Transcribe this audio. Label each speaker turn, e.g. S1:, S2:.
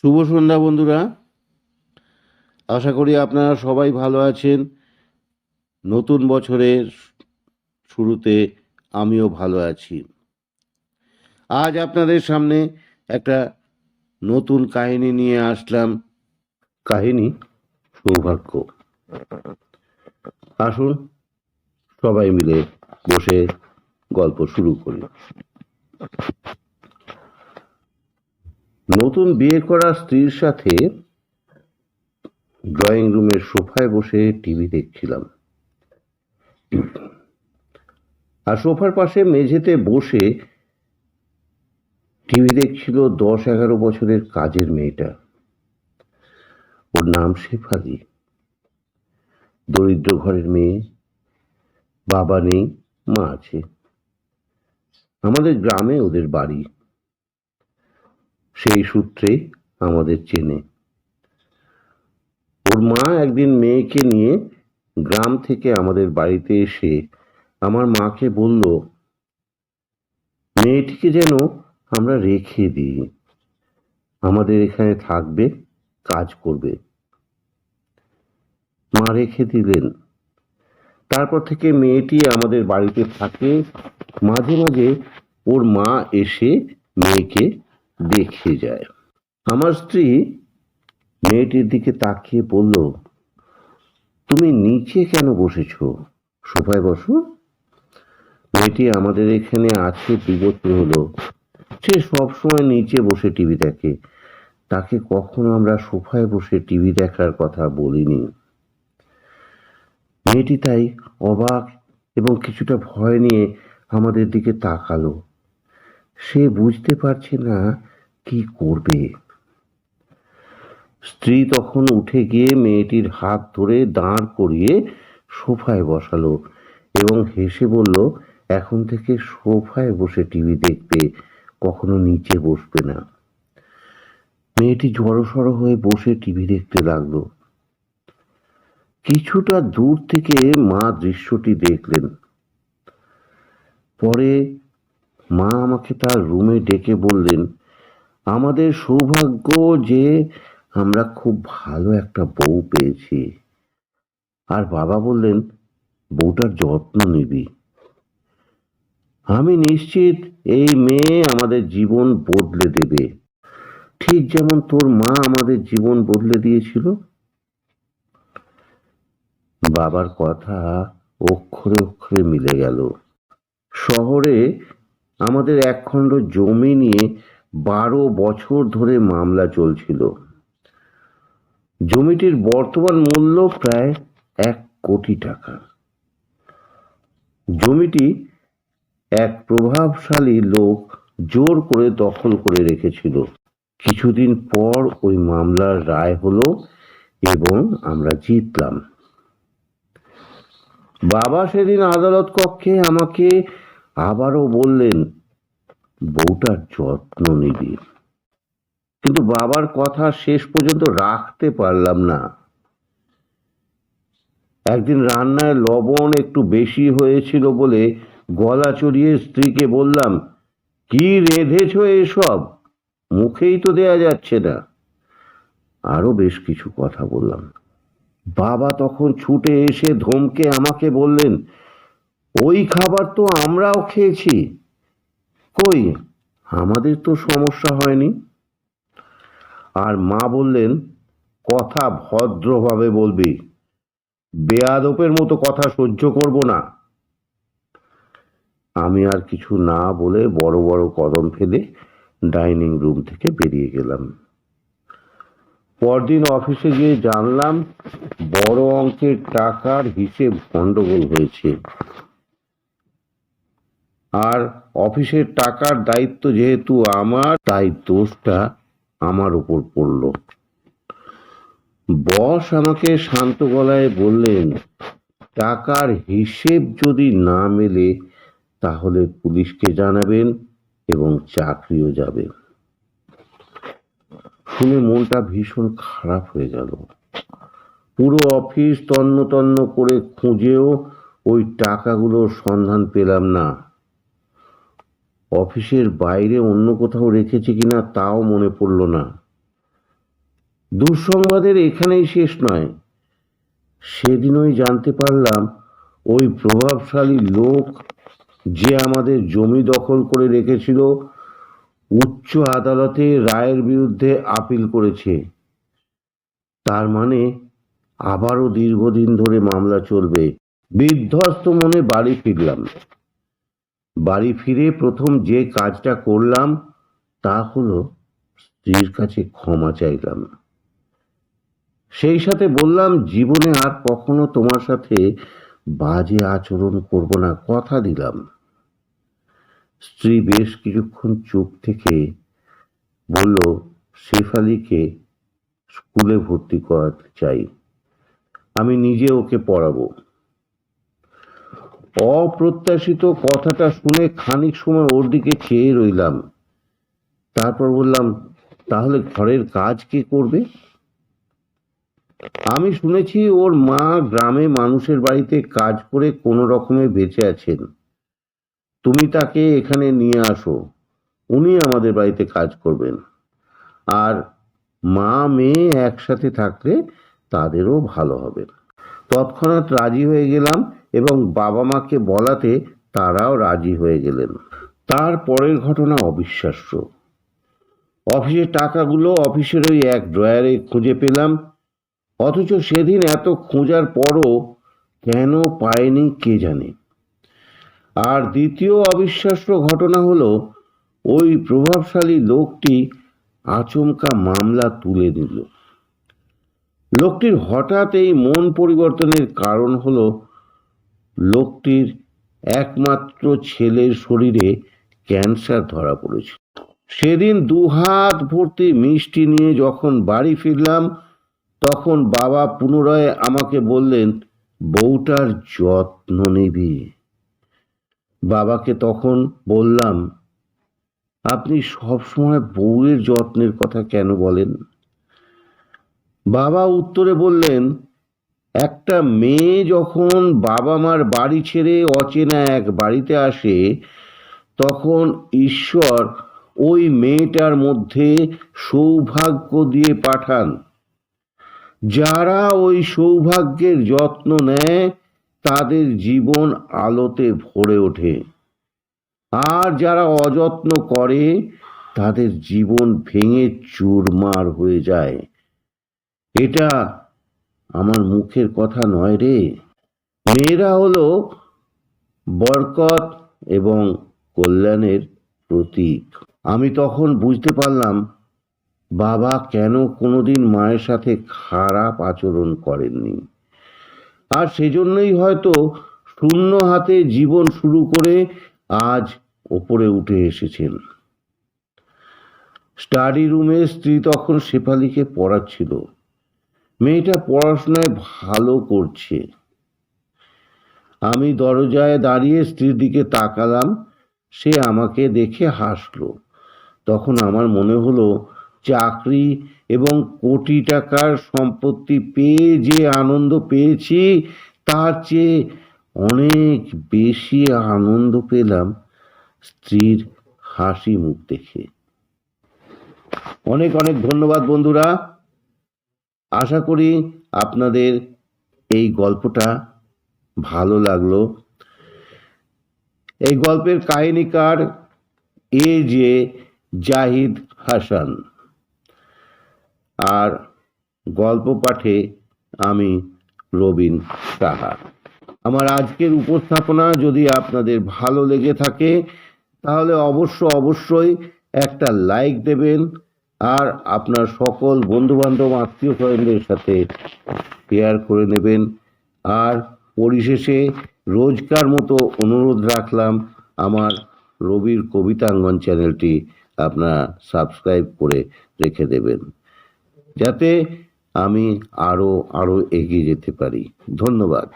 S1: শুভ সন্ধ্যা বন্ধুরা। আশা করি আপনারা সবাই ভালো আছেন। নতুন বছরের শুরুতে আমিও ভালো আছি। আজ আপনাদের সামনে একটা নতুন কাহিনী নিয়ে আসলাম। কাহিনী, সৌভাগ্য। আসুন সবাই মিলে বসে গল্প শুরু করি। নতুন বিয়ে করা স্ত্রীর সাথে ড্রয়িং রুমের সোফায় বসে টিভি দেখছিলাম। আর সোফার পাশে মেঝেতে বসে টিভি দেখছিল দশ এগারো বছরের কাজের মেয়েটা। ওর নাম শেফালি। দরিদ্র ঘরের মেয়ে। বাবা নেই, মা আছে। আমাদের গ্রামে ওদের বাড়ি। সেই সূত্রে আমাদের চেনে। ওর মা একদিন মেয়েকে নিয়ে গ্রাম থেকে আমাদের বাড়িতে এসে আমার মাকে বলল, মেয়েটিকে যেন আমরা রেখে দিই। আমাদের এখানে থাকবে, কাজ করবে। মা রেখে দিলেন। তারপর থেকে মেয়েটি আমাদের বাড়িতে থাকে। মাঝে মাঝে ওর মা এসে মেয়েকে দেখে যায়। আমার স্ত্রী মেয়েটির দিকে তাকিয়ে বলল, তুমি নিচে কেন বসেছ? সোফায় বসো। মেয়েটি, আমাদের এখানে আছে দু হলো। সে সবসময় নিচে বসে টিভি দেখে। তাকে কখনো আমরা সোফায় বসে টিভি দেখার কথা বলিনি। মেয়েটি তাই অবাক এবং কিছুটা ভয় নিয়ে আমাদের দিকে তাকালো। সে বুঝতে পারছে না কি করবে? স্ত্রী তখন উঠে গিয়ে মেয়েটির হাত ধরে দাঁড় করিয়ে সোফায় বসালো এবং হেসে বলল, এখন থেকে সোফায় বসে টিভি দেখবে, কখনো নিচে বসবে না। মেয়েটি জড়সড় হয়ে বসে টিভি দেখতে লাগল। কিছুটা দূর থেকে মা দৃশ্যটি দেখলেন। পরে মা আমাকে তার রুমে ডেকে বললেন আমাদের সৌভাগ্য যে আমরা খুব ভালো একটা বউ পেয়েছি। আর বাবা বললেন, বউটার যত্ন নিবি। আমি নিশ্চিত এই মেয়ে আমাদের জীবন বদলে দেবে। ঠিক যেমন তোর মা আমাদের জীবন বদলে দিয়েছিল। বাবার কথা অক্ষরে অক্ষরে মিলে গেল। শহরে আমাদের একখণ্ড জমি নিয়ে বারো বছর ধরে মামলা চলছিল। জমিটির বর্তমান মূল্য প্রায় এক কোটি টাকা। জমিটি এক প্রভাবশালী লোক জোর করে দখল করে রেখেছিল। কিছুদিন পর ওই মামলার রায় হলো এবং আমরা জিতলাম। বাবা সেদিন আদালত কক্ষে আমাকে আবারও বললেন বউটার যত্ন নিবি। কিন্তু বাবার কথা শেষ পর্যন্ত রাখতে পারলাম না। একদিন রান্নায় লবণ একটু বেশি হয়েছিল বলে গলা চড়িয়ে স্ত্রীকে বললাম, কি রেঁধেছ এসব? মুখেই তো দেয়া যাচ্ছে না। আরও বেশ কিছু কথা বললাম। বাবা তখন ছুটে এসে ধমকে আমাকে বললেন, ওই খাবার তো আমরাও খেয়েছি। কই? আমাদের তো সমস্যা হয়নি। আর মা বললেন, কথা ভদ্রভাবে বলবি। বেয়াদপের মতো কথা সহ্য করব না। আমি আর কিছু না বলে বড় বড় কদম ফেলে ডাইনিং রুম থেকে বেরিয়ে গেলাম। পরদিন অফিসে গিয়ে জানলাম, বড় অঙ্কের টাকার হিসেব গন্ডগোল হয়েছে। আর অফিসের টাকার দায়িত্ব যেহেতু আমার, তাই দোষটা আমার উপর পড়ল। বস আমাকে শান্ত গলায় বললেন, টাকার হিসেব যদি না মেলে, তাহলে পুলিশকে জানাবেন এবং চাকরিও যাবে শুনে মনটা ভীষণ খারাপ হয়ে গেল। পুরো অফিস তন্ন তন্ন করে খুঁজেও ওই টাকাগুলোর সন্ধান পেলাম না। অফিসের বাইরে অন্য কোথাও রেখেছি কিনা তাও মনে পড়ল না। দুঃসংবাদের এখানেই শেষ নয়। সেদিনই জানতে পারলাম, ওই প্রভাবশালী লোক যে আমাদের জমি দখল করে রেখেছিল, উচ্চ আদালতে রায়ের বিরুদ্ধে আপিল করেছে। তার মানে আবারও দীর্ঘদিন ধরে মামলা চলবে। বিধ্বস্ত মনে বাড়ি ফিরলাম। বাড়ি ফিরে প্রথম যে কাজটা করলাম, তা হলো স্ত্রীর কাছে ক্ষমা চাইলাম। সেই সাথে বললাম, জীবনে আর কখনো তোমার সাথে বাজে আচরণ করব না। কথা দিলাম। স্ত্রী বেশ কিছুক্ষণ চুপ থেকে বলল, শেফালিকে স্কুলে ভর্তি করাতে চাই। আমি নিজে ওকে পড়াবো। অপ্রত্যাশিত কথাটা শুনে খানিক সময় ওর দিকে চেয়ে রইলাম। তারপর বললাম, তাহলে ঘরের কাজ কে করবে? আমি শুনেছি ওর মা গ্রামে মানুষের বাড়িতে কাজ করে কোনো রকমে বেঁচে আছেন। তুমি তাকে এখানে নিয়ে আসো, উনি আমাদের বাড়িতে কাজ করবেন। আর মা মেয়ে একসাথে থাকলে তাদেরও ভালো হবে। তৎক্ষণাৎ রাজি হয়ে গেলাম এবং বাবা মাকে বলাতে তারাও রাজি হয়ে গেলেন। তার পরের ঘটনা অবিশ্বাস্য। অফিসের টাকাগুলো অফিসের ওই এক ড্রয়ারে খুঁজে পেলাম, অথচ সেদিন এত খোঁজার পরও কেন পায়নি কে জানে। আর দ্বিতীয় অবিশ্বাস্য ঘটনা হলো, ওই প্রভাবশালী লোকটি আচমকা মামলা তুলে দিল লোকটির হঠাৎ এই মন পরিবর্তনের কারণ হল লোকটির একমাত্র ছেলের শরীরে ক্যান্সার ধরা পড়েছে। সেদিন দুহাত ভর্তি মিষ্টি নিয়ে যখন বাড়ি ফিরলাম, তখন বাবা পুনরায় আমাকে বললেন, বউটার যত্ন নিবি। বাবাকে তখন বললাম, আপনি সবসময় বউয়ের যত্নের কথা কেন বলেন? বাবা উত্তরে বললেন, একটা মেয়ে যখন বাবা মার বাড়ি ছেড়ে অচেনা এক বাড়িতে আসে, তখন ঈশ্বর ওই মেয়েটার মধ্যে সৌভাগ্য দিয়ে পাঠান। যারা ওই সৌভাগ্যের যত্ন নেয়, তাদের জীবন আলোতে ভরে ওঠে। আর যারা অযত্ন করে, তাদের জীবন ভেঙে চুরমার হয়ে যায়। এটা আমার মুখের কথা নয় রে। মেয়েরা হলো বরকত এবং কল্যাণের প্রতীক। আমি তখন বুঝতে পারলাম, বাবা কেন কোনোদিন মায়ের সাথে খারাপ আচরণ করেননি। আর সেজন্যই হয়তো শূন্য হাতে জীবন শুরু করে আজ ওপরে উঠে এসেছেন। স্টাডি রুমে স্ত্রী তখন শেফালিকে পড়াচ্ছিল। মেয়েটা পড়াশোনায় ভালো করছে। আমি দরজায় দাঁড়িয়ে স্ত্রীর দিকে তাকালাম, সে আমাকে দেখে হাসলো। তখন আমার মনে হলো, চাকরি এবং কোটি টাকার সম্পত্তি পেয়ে যে আনন্দ পেয়েছি, তার চেয়ে অনেক বেশি আনন্দ পেলাম স্ত্রীর হাসি মুখ দেখে। অনেক অনেক ধন্যবাদ বন্ধুরা। আশা করি আপনাদের এই গল্পটা ভালো লাগল। এই গল্পের কাহিনীকার এ জে জাহিদ হাসান। আর গল্প পাঠে আমি রবিন সাহা। আমার আজকের উপস্থাপনা যদি আপনাদের ভালো লেগে থাকে, তাহলে অবশ্য অবশ্যই একটা লাইক দেবেন আর আপনার সকল বন্ধুবান্ধব আত্মীয় স্বজনদের সাথে শেয়ার করে নেবেন। আর পরিশেষে রোজকার মতো অনুরোধ রাখলাম আমার রবির কবিতাঙ্গন চ্যানেলটি আপনারা সাবস্ক্রাইব করে রেখে দেবেন। যাতে আমি আরও আরও এগিয়ে যেতে পারি। ধন্যবাদ।